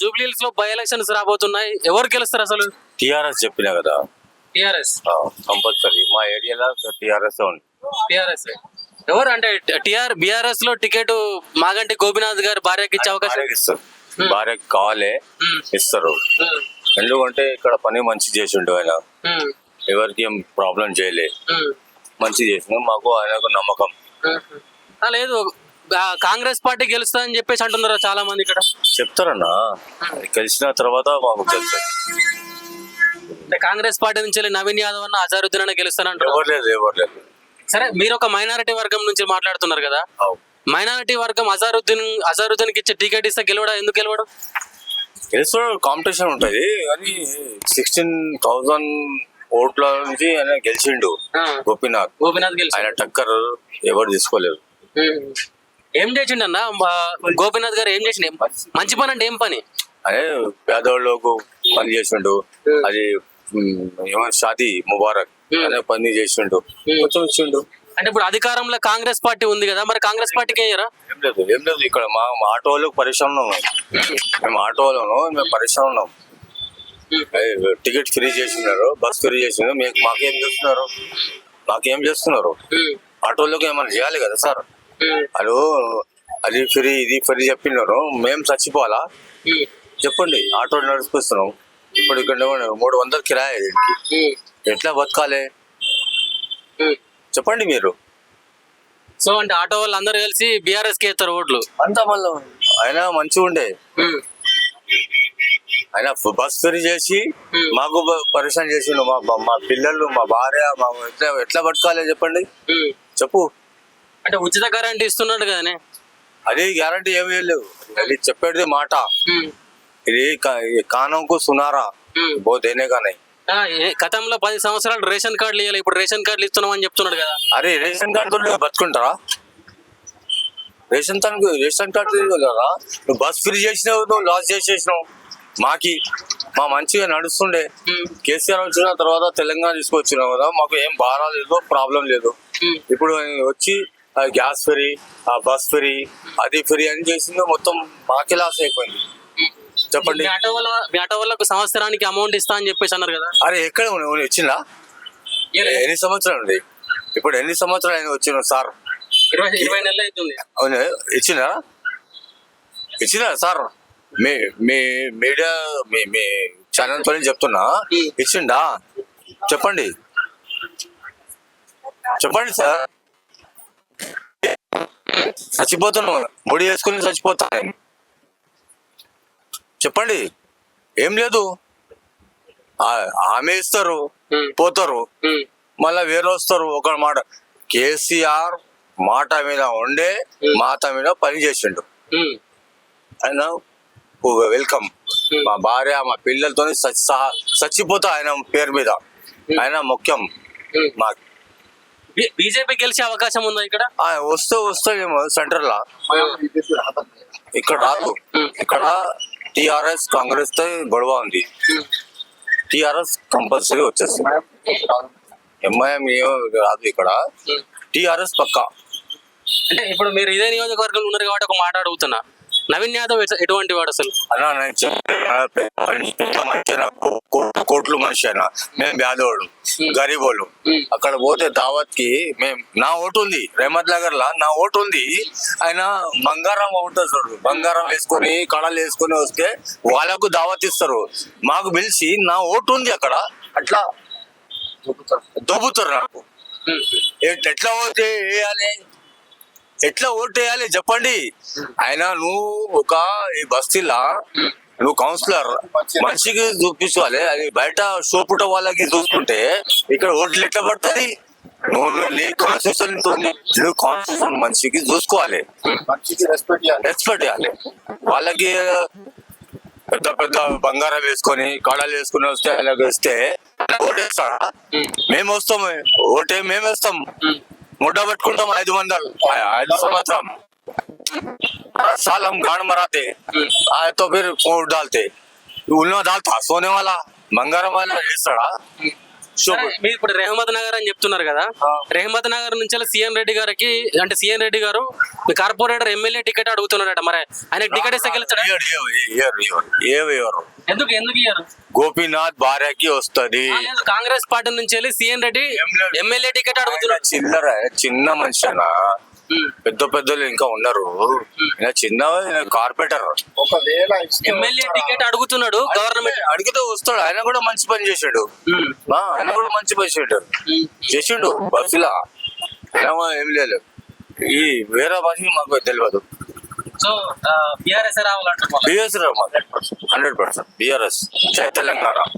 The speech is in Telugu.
జూబ్లీహిల్స్లో బై ఎలక్షన్స్ రాబోతున్నాయి. ఎవరు గెలుస్తారు అసలు? టిఆర్ఎస్ చెప్పినా కదా. టిఆర్ఎస్. కంపల్సరీ. మా ఏరియాలో టిఆర్ఎస్ ఉంది. టిఆర్ఎస్. ఎవరు అంటే టిఆర్ బిఆర్ఎస్లో టికెట్ మాగంటి గోపినాథ్ గారి భార్యకి ఇచ్చే అవకాశం? ఇస్తారు. భార్యకి కావాలే ఇస్తారు. ఎందుకంటే ఇక్కడ పని మంచి చేసిండు ఆయన. ఎవరికి ఏం ప్రాబ్లం చేయలే. మంచి చేసిన మాకు ఆయనకు నమ్మకం. లేదు కాంగ్రెస్ పార్టీ గెలుస్తుందని చెప్పేసి అంటున్నారు చాలా మంది ఇక్కడ. చెప్తారన్నా. కలిసిన తర్వాత మాకు అంటే కాంగ్రెస్ పార్టీ నుంచి నవీన్ యాదవ్ అన్న అజారుద్దీన్ అన్న గెలుస్తానంటారు ఎవరు లేదు ఎవరు లేదు. సరే మీరు ఒక మైనారిటీ వర్గం నుంచి మాట్లాడుతున్నారు కదా. మైనారిటీ వర్గం అజారుద్దీన్ అజారుద్దీన్కి ఇచ్చే టికెట్ ఇస్తే గెలవడా? ఎందుకు గెలవడు? గెలుస్తాడు కాంపిటీషన్ ఉంటది. కానీ సిక్స్టీన్ థౌజండ్ ఓట్ల నుంచి ఆయన గెలిచిండు. గోపీనాథ్. గోపినాథ్ ఆయన టక్కర్ ఎవరు తీసుకోలేరు. ఏం చేసిండు అన్న? గోపినాథ్ గారు ఏం చేసిండు? మంచి పని అంటే ఏం పని? అదే పేదవాళ్ళకు పని చేసిండు. అది షాదీ ముబారక్. అనే పని చేసిండు. కొంచెం ఇచ్చిండు అంటే ఇప్పుడు అధికారంలో కాంగ్రెస్ పార్టీ ఉంది కదా మరి కాంగ్రెస్ పార్టీకి ఏం లేదు ఏం లేదు. ఇక్కడ మా ఆటో వాళ్ళకి పరిశ్రమ మేము ఆటో వాళ్ళను మేము పరిశ్రమ ఉన్నాం. టికెట్ ఫ్రీ చేసినారు బస్ ఫ్రీ చేసినారు మీకు మాకేం చేస్తున్నారు? మాకేం చేస్తున్నారు? ఆటోలకు ఏమైనా చేయాలి కదా సార్? హలో అది ఫ్రీ ఇది ఫ్రీ చెప్పినారు. మేము చచ్చిపోవాలా? చెప్పండి ఆటో నడిపిస్తున్నాం ఇప్పుడు ఇక్కడ మూడు వందలు కిరాయి దీనికి? ఎట్లా బతకాలి? చెప్పండి మీరు. సో అంటే ఆటో వాళ్ళు అందరూ కలిసి బీఆర్ఎస్కి వేస్తారు ఓట్లు. అంతా మళ్ళీ ఆయన మంచిగా ఉండే. ఆయన బస్ ఫ్రీ చేసి మాకు పరిశ్రమ చేసిండు మా మా- మా పిల్లలు మా భార్య మా ఎట్లా ఎట్లా బతకాలి చెప్పండి? చెప్పు. అంటే ఉచిత కరెంట్ ఇస్తున్నాడు కదనే? అది గ్యారంటీ ఏమీ లేవు అది చెప్పేది మాట. ఇది కానంకు సునారా. బో ఆ, ఏ- గతంలో పది సంవత్సరాలు రేషన్ కార్డులు ఇవ్వాలి ఇప్పుడు రేషన్ కార్డులు ఇస్తున్నాం అని చెప్తున్నాడు కదా. అరే రేషన్ కార్డు బతుకుంటారా? రేషన్ కార్డు రేషన్ కార్డు కదా నువ్వు బస్ ఫ్రీ చేసినావు నువ్వు లాస్ చేసేసినావు. మాకి మా మంచిగా నడుస్తుండే. కేసీఆర్ వచ్చిన తర్వాత తెలంగాణ తీసుకొచ్చినావు కదా మాకు ఏం భారం లేదు ప్రాబ్లం లేదు. ఇప్పుడు వచ్చి గ్యాస్ ఫ్రీ ఆ బస్ ఫ్రీ అది ఫ్రీ అని చేసింది మొత్తం మాకి లాస్ అయిపోయింది. చెప్పండి. మీ ఆటో వాళ్ళ మీ ఆటో సంవత్సరానికి అమౌంట్ ఇస్తా అని చెప్పేసి అన్నారు కదా. అరే ఎక్కడ ఉన్నావు? ఇచ్చిందా ఎన్ని సంవత్సరాలు ఉంది? ఇప్పుడు ఎన్ని సంవత్సరాలు అయినా వచ్చిన సార్? ఇరవై నెలలు అవుతుంది అవును? ఇచ్చినారా ఇచ్చినారా సార్? మీ మీ మీడియా మీ మీ ఛానల్తో చెప్తున్నా. ఇచ్చిండా? చెప్పండి. చెప్పండి సార్. చచ్చిపోతున్నావు. ముడి వేసుకుని చచ్చిపోతాను చెప్పండి. ఏం లేదు. ఆమె ఇస్తారు పోతారు. మళ్ళా వేరే వస్తారు. ఒక మాట. కేసీఆర్ మాట మీద ఉండే మాట మీద పని చేసిండు. ఆయన వెల్కమ్. మా భార్య మా పిల్లలతో చచ్చిపోతా ఆయన పేరు మీద. ఆయన ముఖ్యం. మా బీజేపీ గెలిచే అవకాశం ఉందా ఇక్కడ? ఆ, వస్తూ వస్తాయేమో సెంటర్ లా ఇక్కడ రాదు. ఇక్కడ టిఆర్ఎస్ కాంగ్రెస్తో గొడవ ఉంది. టిఆర్ఎస్ కంపల్సరీ వచ్చేస్తుంది. ఎంఐఎం ఏమో రాదు ఇక్కడ. టిఆర్ఎస్ పక్కా. అంటే ఇప్పుడు మీరు ఇదే నియోజకవర్గంలో ఉన్నారు కాబట్టి ఒక మాట అడుగుతున్నా. నవీన్ యాదవ్ ఎట- ఎటువంటి వాడు అసలు? అన్నా నేను చెప్పిన కోట్లు మనిషి అయినా మేము పేదవాళ్ళు గరీబోళ్ళు. అక్కడ పోతే దావత్కి మేము నా ఓటు ఉంది రేమత్ నగర్ లా నా ఓటు ఉంది. ఆయన బంగారం ఉంటుంది చూడు బంగారం వేసుకొని కళలు వేసుకొని వస్తే వాళ్ళకు దావత్ ఇస్తారు. మాకు పిలిచి నా ఓటు ఉంది అక్కడ అట్లా దొబ్బుతారు నాకు. ఎట్లా ఓటు వేయాలి ఎట్లా ఓటు వేయాలి చెప్పండి. ఆయన నువ్వు ఒక ఈ బస్తీలా నువ్వు కౌన్సిలర్ మనిషికి చూపించాలి. అది బయట షోపుట వాళ్ళకి చూసుకుంటే ఇక్కడ ఓట్లు ఎట్లా పడుతుంది నువ్వు నీ కాన్స్టిట్యూషన్ నువ్వు కాన్స్టిట్యూషన్ మనిషికి చూసుకోవాలి. రెస్పెక్ట్ ఇవ్వాలి వాళ్ళకి పెద్ద పెద్ద బంగారం వేసుకొని కళలు వేసుకుని వస్తే అలాగ వస్తే ఓటేస్తాడా మేము వస్తాము ఓటే మేము వేస్తాం. ముడ్డ పెట్టుకుంటాం ఐదు వందలు ఐ- ఐదు సంవత్సరం साल हम गाड़ मराते आए तो फिर वोट डालते उल्ला डालता सोने वाला बंगारा वाला ये सड़ा శోభ సరే, మీరు ఇప్పుడు రెహమత్ నగర్ అని చెప్తున్నారు కదా. రెహమత్ నగర్ నుంచి సీఎం రెడ్డి గారికి అంటే సీఎం రెడ్డి గారు కార్పొరేటర్ ఎమ్మెల్యే టికెట్ అడుగుతున్నారట మరి ఆయనకి టికెట్ ఎందుకు ఎందుకు ఇయ్యారు గోపీనాథ్ భార్యకి వస్తది కాంగ్రెస్ పార్టీ నుంచి వెళ్ళి సీఎం రెడ్డి. ఎమ్మెల్యే టికెట్ ఆయన అడుగుతున్నాడు చిల్లర చిన్న మనిషినా ఉమ్. పెద్ద పెద్దలు ఇంకా ఉన్నారు ఈయన చిన్న కార్పొరేటర్. ఒకవేళ ఎమ్మెల్యే టికెట్ అడుగుతున్నాడు గవర్నమెంట్ అడిగితే వస్తాడు. ఆయన కూడా మంచి పని. ఆ, ఆయన కూడా మంచి పని చేశాడు. ఉమ్. చేసిండు బస్సులా. ఏం లేదు. ఈ వేరే భాష మాకు తెలియదు సో బీఆర్ఎస్ రావాలంటారు బిఎస్ హండ్రెడ్ పర్సెంట్. బిఆర్ఎస్ జై తెలంగాణ.